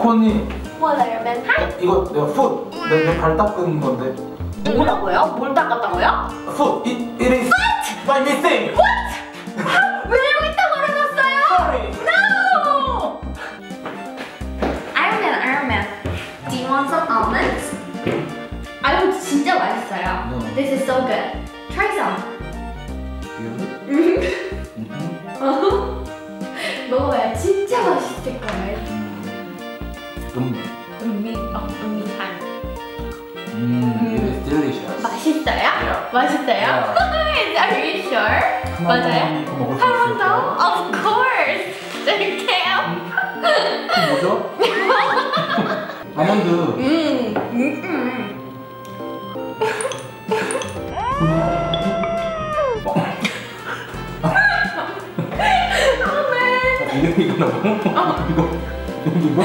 코니 뭐래요, 맨날? 이거 내가 풋 내발 닦은 건데 뭐라고요? 뭘 닦았다고요? 풋 it, it is my mistake 왜 여기 다 걸어놨어요? sorry No! Iron Man, Iron Man. Do you want some almonds? 알몬드 진짜 맛있어요. No. This is so good. Try some. 음, delicious 맛있어요? Yeah. 맛있어요? Yeah. Are you sure? 맞아요? 하나만 먹을 수한번 더? Of course! 이게 뭐죠? 아몬드 음, 음, 음. 이거 이거 나고 이거 이거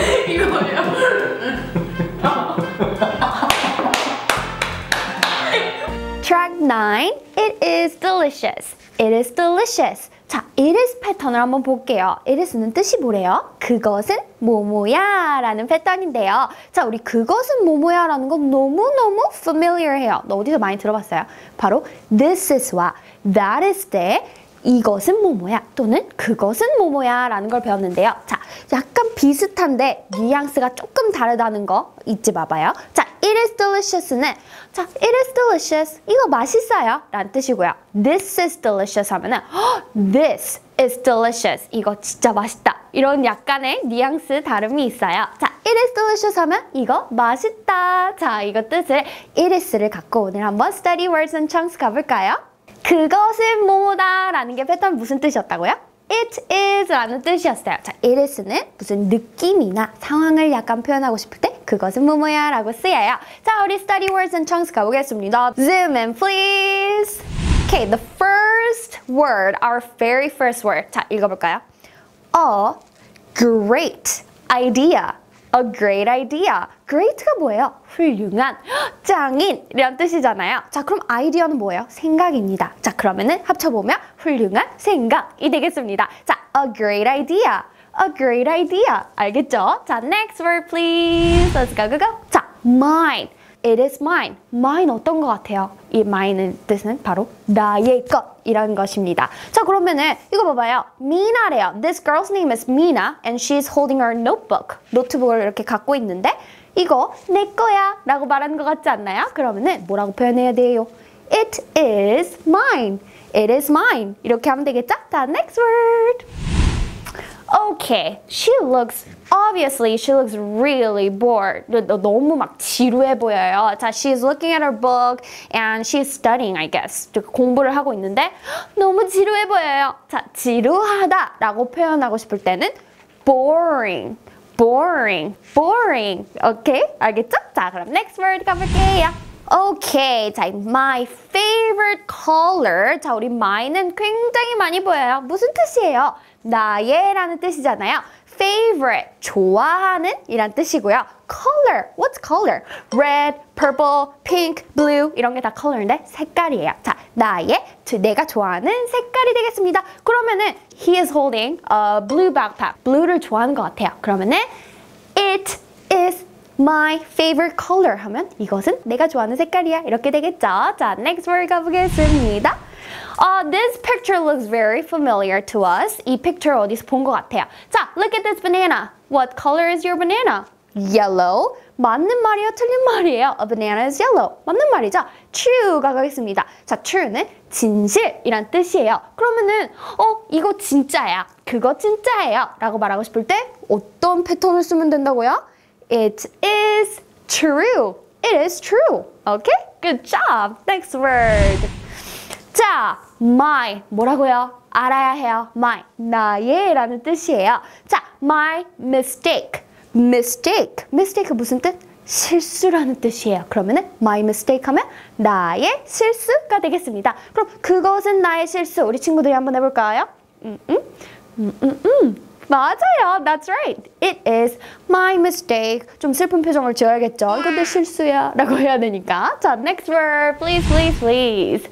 Track 9. It is delicious. It is delicious. 자, it is 패턴을 한번 볼게요. it is는 뜻이 뭐래요? 그것은 뭐뭐야 라는 패턴인데요. 자, 우리 그것은 뭐뭐야 라는 건 너무너무 familiar해요. 너 어디서 많이 들어봤어요? 바로 this is와 that is 때 이것은 뭐뭐야 또는 그것은 뭐뭐야 라는 걸 배웠는데요. 자, 약간 비슷한데 뉘앙스가 조금 다르다는 거 잊지 마봐요. 자, it is delicious는 자, it is delicious. 이거 맛있어요. 라는 뜻이고요. this is delicious 하면은 "헉, this is delicious. 이거 진짜 맛있다. 이런 약간의 뉘앙스 다름이 있어요. 자, it is delicious 하면 이거 맛있다. 자, 이거 뜻을 it is를 갖고 오늘 한번 study words and chunks 가볼까요? 그것은 뭐다 라는 게 패턴 무슨 뜻이었다고요? It is 라는 뜻이었어요. 자, it is는 무슨 느낌이나 상황을 약간 표현하고 싶을 때 그것은 뭐뭐야 라고 쓰여요. 자, 우리 study words and chunks 가보겠습니다. Zoom in please. Okay, the first word, our very first word. 자, 읽어볼까요? A great idea. A great idea. great가 뭐예요? 훌륭한, 짱인 이런 뜻이잖아요. 자, 그럼 아이디어는 뭐예요? 생각입니다. 자, 그러면은 합쳐보면 훌륭한 생각이 되겠습니다. 자, a great idea. A great idea. 알겠죠? 자, next word please. Let's go, go, go. 자, mine. It is mine. mine 어떤 것 같아요? 이 mine의 뜻은 바로 나의 것이라는 것입니다. 자, 그러면은 이거 봐봐요. 미나래요. This girl's name is Mina and she's holding her notebook. 노트북을 이렇게 갖고 있는데 이거 내 거야 라고 말하는 것 같지 않나요? 그러면은 뭐라고 표현해야 돼요? It is mine. It is mine. 이렇게 하면 되겠죠? 자, next word. Okay, she looks obviously she looks really bored. 너무 막 지루해 보여요. 자, she's looking at her book and she's studying, I guess. 공부를 하고 있는데 너무 지루해 보여요. 자, 지루하다라고 표현하고 싶을 때는 boring. boring, boring. 오케이? 알겠죠? 자, 그럼 next word 가볼게요. 오케이. 자, my favorite color. 자, 우리 my는 굉장히 많이 보여요. 무슨 뜻이에요? 나의 라는 뜻이잖아요. favorite, 좋아하는 이란 뜻이고요. color, what's color? red, purple, pink, blue 이런 게다 color인데 색깔이에요. 자, 나의, 저- 내가 좋아하는 색깔이 되겠습니다. 그러면은 he is holding a blue backpack. blue를 좋아하는 것 같아요. 그러면은 it is my favorite color 하면 이것은 내가 좋아하는 색깔이야. 이렇게 되겠죠? 자, next word 가보겠습니다. Uh, this picture looks very familiar to us. 이 picture 어디서 본 것 같아요. 자, look at this banana. What color is your banana? Yellow. 맞는 말이에요? 틀린 말이에요? A banana is yellow. 맞는 말이죠? True가 가겠습니다. 자, true는 진실이란 뜻이에요. 그러면은 어, 이거 진짜야. 그거 진짜예요. 라고 말하고 싶을 때 어떤 패턴을 쓰면 된다고요? It is true. It is true. Okay? Good job. Next word. 자, my 뭐라고요? 알아야 해요. my 나의 라는 뜻이에요. 자, my mistake. mistake. mistake 무슨 뜻? 실수라는 뜻이에요. 그러면은 my mistake 하면 나의 실수가 되겠습니다. 그럼 그것은 나의 실수. 우리 친구들이 한번 해볼까요? 음, 음, 음, 음, 음. 맞아요. That's right. It is my mistake. 좀 슬픈 표정을 지어야겠죠. 이거 내 실수야. 라고 해야 되니까. 자, next word. Please, please, please.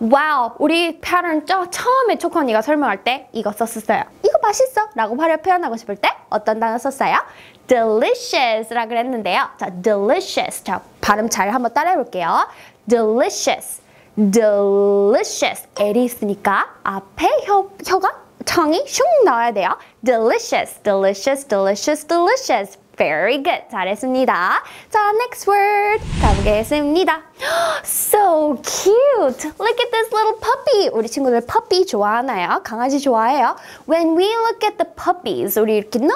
와우, 우리 패턴 저 처음에 초코 언니가 설명할 때 이거 썼었어요. 이거 맛있어 라고 화려 표현하고 싶을 때 어떤 단어 썼어요? delicious 라 그랬는데요. 자, delicious. 자, 발음 잘 한번 따라해 볼게요. delicious. delicious. L이 있으니까 앞에 혀, 혀가 ton이 슝 나와야 돼요. delicious, delicious, delicious, delicious. Very good. 잘했습니다. 자, next word 가보겠습니다. So cute. Look at this little puppy. 우리 친구들 puppy 좋아하나요? 강아지 좋아해요? When we look at the puppies, 우리 이렇게 너무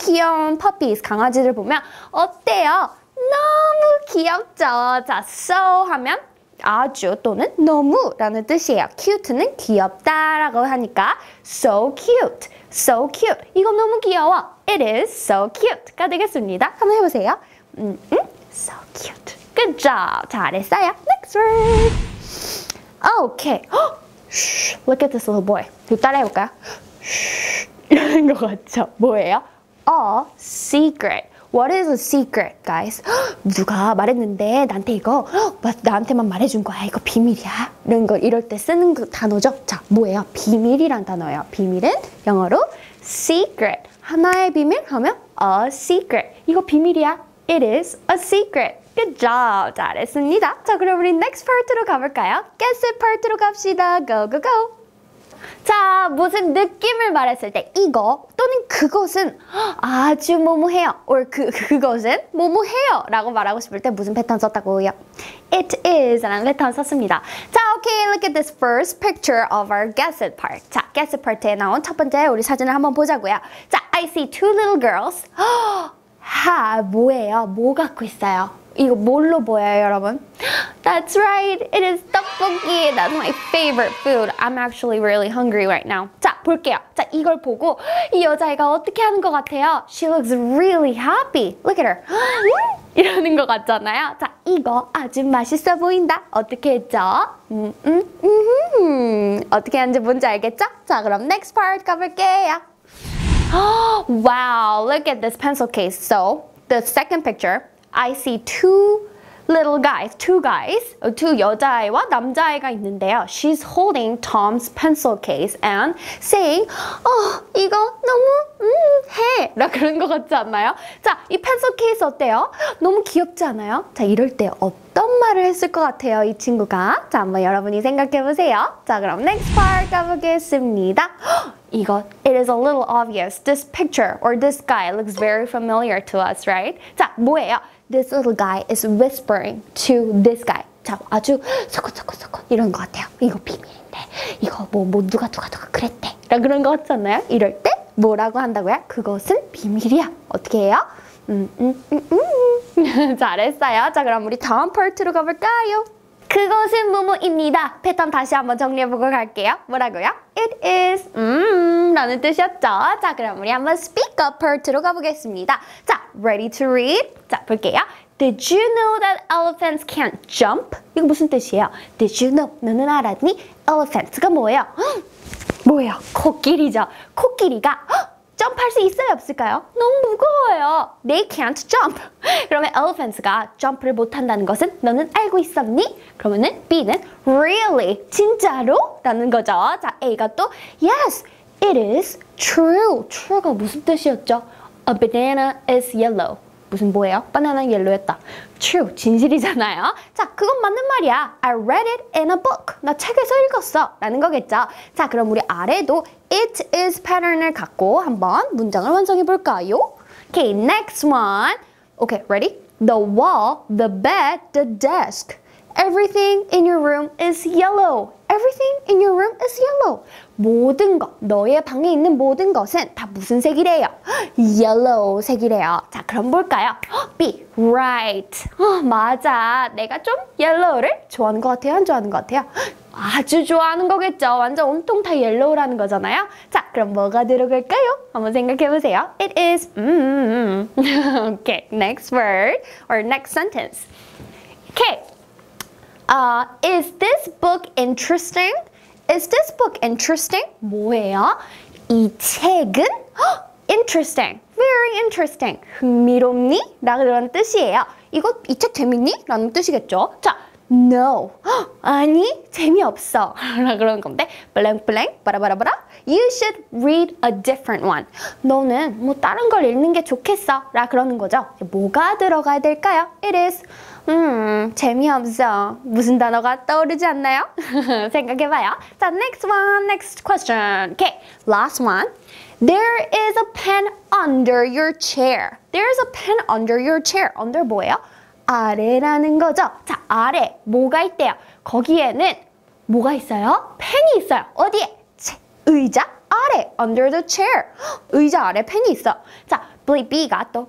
귀여운 puppies, 강아지들 보면 어때요? 너무 귀엽죠? 자, so 하면 아주 또는 너무 라는 뜻이에요. cute는 귀엽다 라고 하니까 so cute, so cute. 이거 너무 귀여워. It is so cute가 되겠습니다. 한번 해보세요. 음, 음, so cute. Good job. 잘했어요. Next word. Okay. Look at this little boy. 따라해볼까요? 이러는 것 같죠? 뭐예요? A secret. What is a secret, guys? 누가 말했는데 나한테 이거 나한테만 말해준 거야. 이거 비밀이야. 이런 거 이럴 때 쓰는 그 단어죠. 자, 뭐예요? 비밀이란 단어예요. 비밀은 영어로 secret. 하나의 비밀 하면 a secret. 이거 비밀이야. It is a secret. Good job. 잘했습니다. 자, 그럼 우리 next part로 가볼까요? Guess it part로 갑시다. Go, go, go. 자, 무슨 느낌을 말했을 때 이거 또는 그것은 아주 뭐뭐해요. or 그, 그것은 뭐뭐해요. 라고 말하고 싶을 때 무슨 패턴 썼다고요? It is 라는 패턴 썼습니다. 자, okay, look at this first picture of our guess it part. 자, guess it part에 나온 첫 번째 우리 사진을 한번 보자고요. 자, I see two little girls. 하, 뭐예요? 뭐 갖고 있어요? 이거 뭘로 보여요, 여러분? That's right. It is 떡볶이. That's my favorite food. I'm actually really hungry right now. 자, 볼게요. 자, 이걸 보고 이 여자애가 어떻게 하는 것 같아요? She looks really happy. Look at her. 이러는 것 같잖아요. 자, 이거 아주 맛있어 보인다. 어떻게 했죠? 음, 음, 음, 어떻게 하는지 뭔지 알겠죠? 자, 그럼 next part 가볼게요. wow, look at this pencil case. So, the second picture, I see two little guys, two guys, two 여자아이와 남자아이가 있는데요. She's holding Tom's pencil case and saying, 어, 이거 너무 음, 해. 라 그런 것 같지 않나요? 자, 이 펜슬 케이스 어때요? 너무 귀엽지 않아요? 자, 이럴 때 어떤 말을 했을 것 같아요, 이 친구가? 자, 한번 여러분이 생각해 보세요. 자, 그럼 next part 가보겠습니다. 이거, it is a little obvious. This picture or this guy looks very familiar to us, right? 자, 뭐예요? This little guy is whispering to this guy. 자, 아주 서컷서컷서컷 이런 것 같아요. 이거 비밀인데. 이거 뭐, 뭐 누가 누가 누가 그랬대. 라 그런 것 같지 않나요? 이럴 때 뭐라고 한다고요? 그것은 비밀이야. 어떻게 해요? 음, 음, 음, 음. 잘했어요. 자, 그럼 우리 다음 파트로 가볼까요? 그것은 뭐뭐입니다. 패턴 다시 한번 정리해보고 갈게요. 뭐라고요? It is 음 라는 뜻이었죠. 자 그럼 우리 한번 speak up part로 가보겠습니다. 자 ready to read? 자 볼게요. Did you know that elephants can't jump? 이거 무슨 뜻이에요? Did you know? 너는 알았니? Elephants가 뭐예요? 뭐예요? 코끼리죠. 코끼리가 점프할 수 있어요 없을까요? 너무 무거워요. They can't jump. 그러면 elephants가 점프를 못한다는 것은 너는 알고 있었니? 그러면은 B는 really 진짜로? 라는 거죠. 자 A가 또 yes it is true. true가 무슨 뜻이었죠? A banana is yellow. 무슨 뭐예요? 바나나 옐로였다. True, 진실이잖아요. 자, 그건 맞는 말이야. I read it in a book. 나 책에서 읽었어. 라는 거겠죠. 자, 그럼 우리 아래도 it is pattern을 갖고 한번 문장을 완성해 볼까요? Okay, next one. Okay, ready? The wall, the bed, the desk. Everything in your room is yellow. Everything in your room is yellow. 모든 것, 너의 방에 있는 모든 것은 다 무슨 색이래요? yellow 색이래요. 자, 그럼 볼까요? B, right. 어, 맞아. 내가 좀 yellow를 좋아하는 것 같아요? 안 좋아하는 것 같아요? 아주 좋아하는 거겠죠. 완전 온통 다 yellow라는 거잖아요. 자, 그럼 뭐가 들어갈까요? 한번 생각해 보세요. It is, 음, okay, next word or next sentence. Okay. Uh, is this book interesting? Is this book interesting? 뭐예요? 이 책은 interesting, very interesting, 흥미롭니? 라는 뜻이에요. 이거 이 책 재밌니? 라는 뜻이겠죠. 자, No. 헉, 아니, 재미없어. 라 그러는 건데 blank 바라바라바라 You should read a different one. 너는 뭐 다른 걸 읽는 게 좋겠어. 라 그러는 거죠. 뭐가 들어가야 될까요? It is 음, 재미없어. 무슨 단어가 떠오르지 않나요? 생각해봐요. 자, next one, next question. Okay, last one. There is a pen under your chair. There is a pen under your chair. under 뭐예요? 아래라는 거죠. 자, 아래 뭐가 있대요? 거기에는 뭐가 있어요? 펜이 있어요. 어디에? 체, 의자 아래 under the chair. 헉, 의자 아래 펜이 있어. 자, B가 또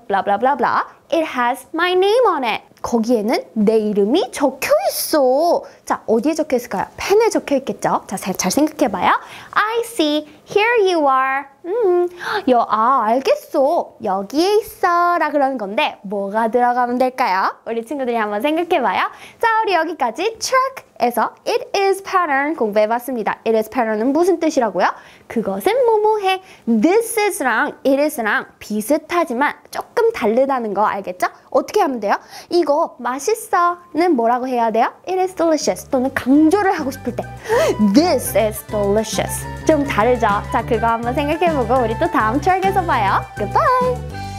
blah. It has my name on it. 거기에는 내 이름이 적혀 있어. 자, 어디에 적혀 있을까요? 펜에 적혀 있겠죠? 자, 잘 생각해 봐요. I see. Here you are. 음, 여, 아, 알겠어. 여기에 있어. 라 그러는 건데, 뭐가 들어가면 될까요? 우리 친구들이 한번 생각해 봐요. 자, 우리 여기까지 track에서 it is pattern 공부해 봤습니다. it is pattern은 무슨 뜻이라고요? 그것은 뭐뭐해. this is랑 it is랑 비슷하지만 조금 다르다는 거 알겠죠? 어떻게 하면 돼요? 이거 맛있어는 뭐라고 해야 돼요? It is delicious 또는 강조를 하고 싶을 때 This is delicious 좀 다르죠? 자 그거 한번 생각해보고 우리 또 다음 트랙에서 봐요. Goodbye!